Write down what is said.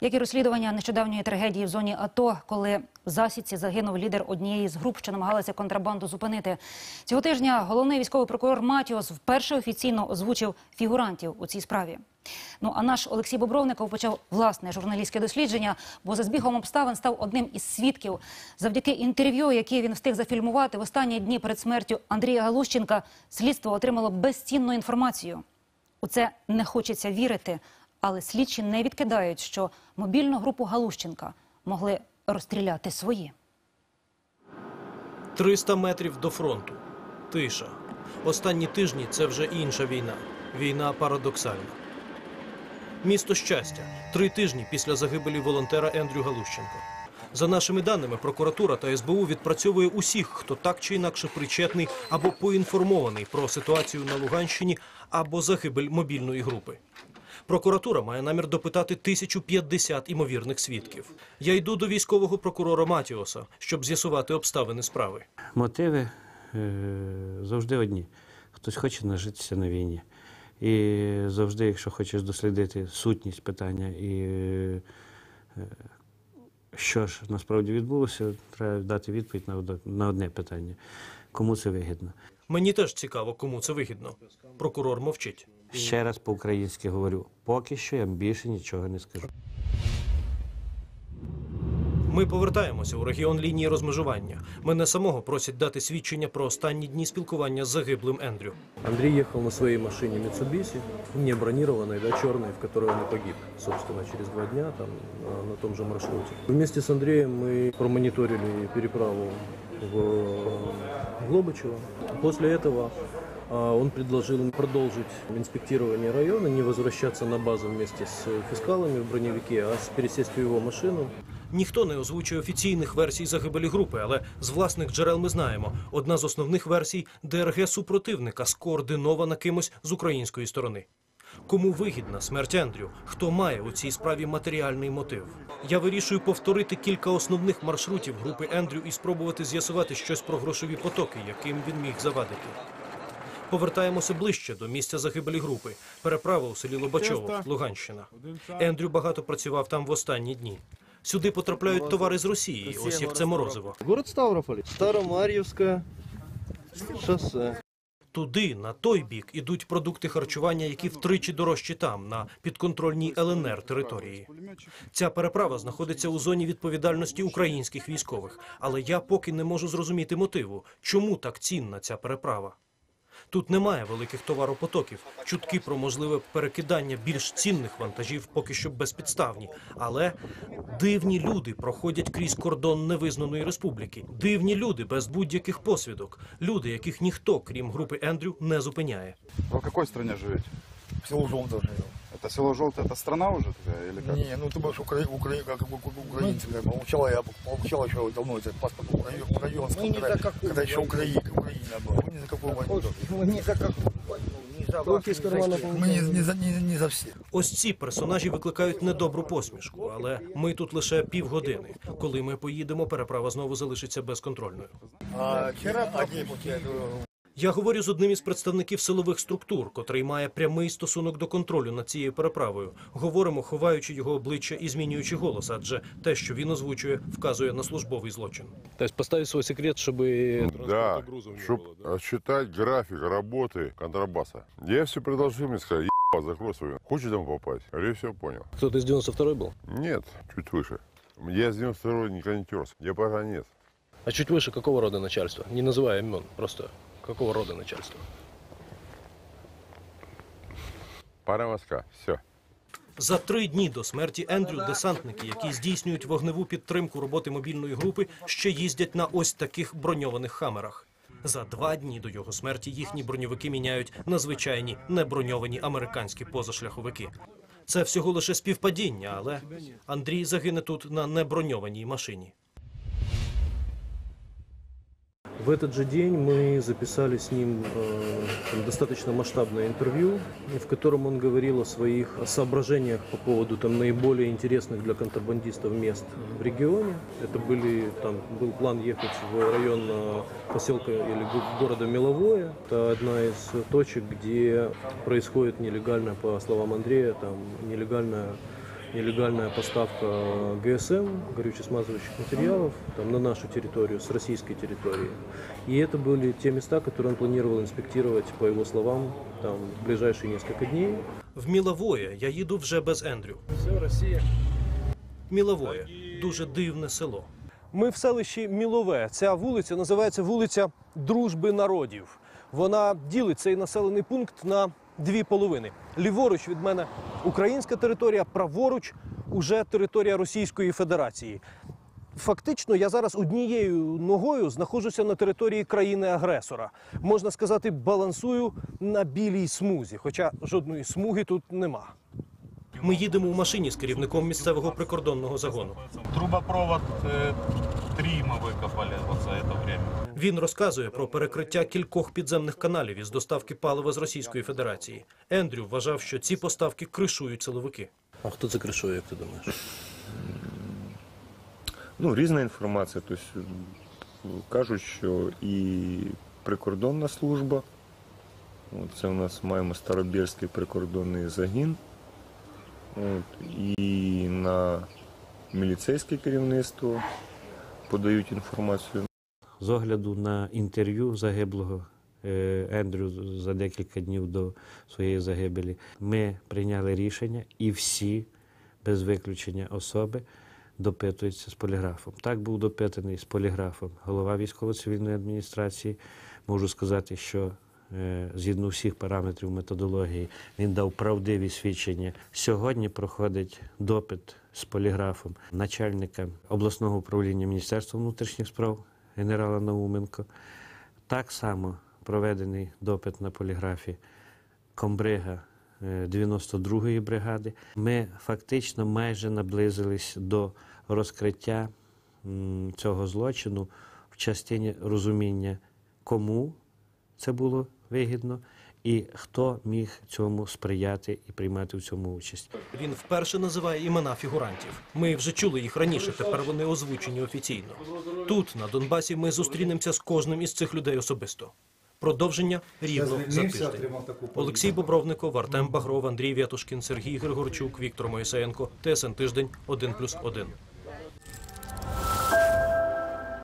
Як і розслідування нещодавньої трагедії в зоні АТО, коли в засідці загинув лідер однієї з груп, що намагалася контрабанду зупинити. Цього тижня головний військовий прокурор Матіос вперше офіційно озвучив фігурантів у цій справі. Ну а наш Олексій Бобровников почав власне журналістське дослідження, бо за збігом обставин став одним із свідків. Завдяки інтерв'ю, яке він встиг зафільмувати в останні дні перед смертю Андрія Галущенка, слідство отримало безцінну інформацію. У це не хочеться вірити, але слідчі не відкидають, що мобільну групу Галущенка могли розстріляти свої. 300 метрів до фронту. Тиша. Останні тижні це вже інша війна. Війна парадоксальна. Місто щастя. Три тижні після загибелі волонтера Ендрю Галущенко. За нашими даними, прокуратура та СБУ відпрацьовує усіх, хто так чи інакше причетний або поінформований про ситуацію на Луганщині або загибель мобільної групи. Прокуратура має намір допитати 1050 імовірних свідків. Я йду до військового прокурора Матіоса, щоб з'ясувати обставини справи. Мотиви е, завжди одні. Хтось хоче нажитися на війні. І завжди, якщо хочеш дослідити сутність питання і е, що ж насправді відбулося, треба дати відповідь на одне питання. Кому це вигідно? Мені теж цікаво, кому це вигідно. Прокурор мовчить. Ще раз по-українськи говорю, поки що я більше нічого не скажу. Ми повертаємося у регіон лінії розмежування. Мене самого просять дати свідчення про останні дні спілкування з загиблим Ендрю. Андрей ехал на своей машине Mitsubishi, не бронированной, да, черной, в которой он и погиб, собственно, через два дня там, на, на том же маршруте. Вместе с Андреем мы промониторили переправу в Глобычево. После этого он предложил продолжить инспектирование района, не возвращаться на базу вместе с фискалами в броневике, а пересесть в его машину. Ніхто не озвучує офіційних версій загибелі групи, але з власних джерел ми знаємо. Одна з основних версій ДРГ супротивника скоординована кимось з української сторони. Кому вигідна смерть Ендрю? Хто має у цій справі матеріальний мотив? Я вирішую повторити кілька основних маршрутів групи Ендрю і спробувати з'ясувати щось про грошові потоки, яким він міг завадити. Повертаємося ближче до місця загибелі групи. Переправа у селі Лобачово, Луганщина. Ендрю багато працював там в останні дні. Сюди потрапляють товари з Росії, ось як це морозиво. Город Ставрополь. Старомарьевское шоссе. Туди, на той бік, ідуть продукти харчування, які втричі дорожчі там, на підконтрольній ЛНР території. Ця переправа знаходиться у зоні відповідальності українських військових, але я поки не можу зрозуміти мотиву, чому так цінна ця переправа. Тут немає великих товаропотоків. Чутки про можливе перекидання більш цінних вантажів поки що безпідставні. Але дивні люди проходять крізь кордон невизнаної республіки. Дивні люди без будь-яких посвідок. Люди, яких ніхто, крім групи Ендрю, не зупиняє. Вы в какой стране живете? Село Желтое живем. Это село Желтое, это страна уже такая или как? Не, ну ты можешь укра... Укра... как бы украинцы, как бы. Получала я получала еще давно этот паспорт укра- украинского, когда, когда еще Украина, Украина была. Мы ни за войну. За войну, не за вас, не за тех. Мы не, не, за, не, не за всех. Ось ці персонажі викликають недобру посмішку, але ми тут лише півгодини. Коли ми поїдемо, переправа знову залишиться безконтрольною. А вчера погиб, я говорю, Я говорю з одним із представників силових структур, котрий має прямий стосунок до контролю над цією переправою. Говоримо, ховаючи його обличчя і змінюючи голос, адже те, що він озвучує, вказує на службовий злочин. То есть поставить свой секрет, чтобы Да, чтобы считать график работы контрабаса. Я все предложил, мне сказали, ебать, закрой свою. Хочешь домой попасть? Я все понял. кто-то из 92-й был. Нет, чуть выше. Я с 92 никогда не терся. Я погонец. А чуть выше какого рода начальства? Не называя имен, просто какого рода начальства? Пора воска. Все. За три дні до смерті Ендрю десантники, які здійснюють вогневу підтримку роботи мобільної групи, ще їздять на ось таких броньованих хамерах. За два дні до його смерті їхні броньовики міняють на звичайні неброньовані американські позашляховики. Це всього лише співпадіння, але Андрій загине тут на неброньованій машині. В этот же день мы записали с ним э, достаточно масштабное интервью, в котором он говорил о своих соображениях по поводу там, наиболее интересных для контрабандистов мест в регионе. Это были, там был план ехать в район э, поселка или го- города Меловое. Это одна из точек, где происходит нелегальная, по словам Андрея, там нелегальная нелегальная поставка ГСМ, горюче-смазывающих материалов, там, на нашу территорию, с российской территории. И это были те места, которые он планировал инспектировать, по его словам, там, в ближайшие несколько дней. В Міловоє я їду вже без Ендрю. Все, Россия. Міловоє дуже дивне село. Ми в селищі Мілове. Ця вулиця називається вулиця Дружби народів. Вона ділить цей населений пункт на дві половини. Ліворуч від мене українська територія, праворуч уже територія Російської Федерації. Фактично, я зараз однією ногою знаходжуся на території країни-агресора. Можна сказати, балансую на білій смузі, хоча жодної смуги тут нема. Ми їдемо в машині з керівником місцевого прикордонного загону. Трубопровод 3 мы выкопали вот за это время. Він розказує про перекриття кількох підземних каналів із доставки палива з Російської Федерації. Ендрю вважав, що ці поставки кришують силовики. А хто це кришує, як ти думаєш? Ну, різна інформація. Тобто кажуть, що і прикордонна служба. От це у нас маємо Старобірський прикордонний загін. От, і на міліцейське керівництво подають інформацію. З огляду на інтерв'ю загиблого е, Ендрю за декілька днів до своєї загибелі, ми прийняли рішення і всі, без виключення особи, допитуються з поліграфом. Так був допитаний з поліграфом голова військово-цивільної адміністрації. Можу сказати, що згідно всіх параметрів методології він дав правдиві свідчення. Сьогодні проходить допит з поліграфом начальника обласного управління Міністерства внутрішніх справ генерала Науменко. Так само проведений допит на поліграфі комбрига е, 92-ї бригади. Ми фактично майже наблизились до розкриття цього злочину в частині розуміння, кому це було вигідно і хто міг цьому сприяти і приймати в цьому участь. Він вперше називає імена фігурантів. Ми вже чули їх раніше, тепер вони озвучені офіційно. Тут, на Донбасі, ми зустрінемося з кожним із цих людей особисто. Продовження рівно за тиждень. Олексій Бобровников, Артем Багров, Андрій Вятушкін, Сергій Григорчук, Віктор Моїсеєнко. ТСН тиждень 1+,1.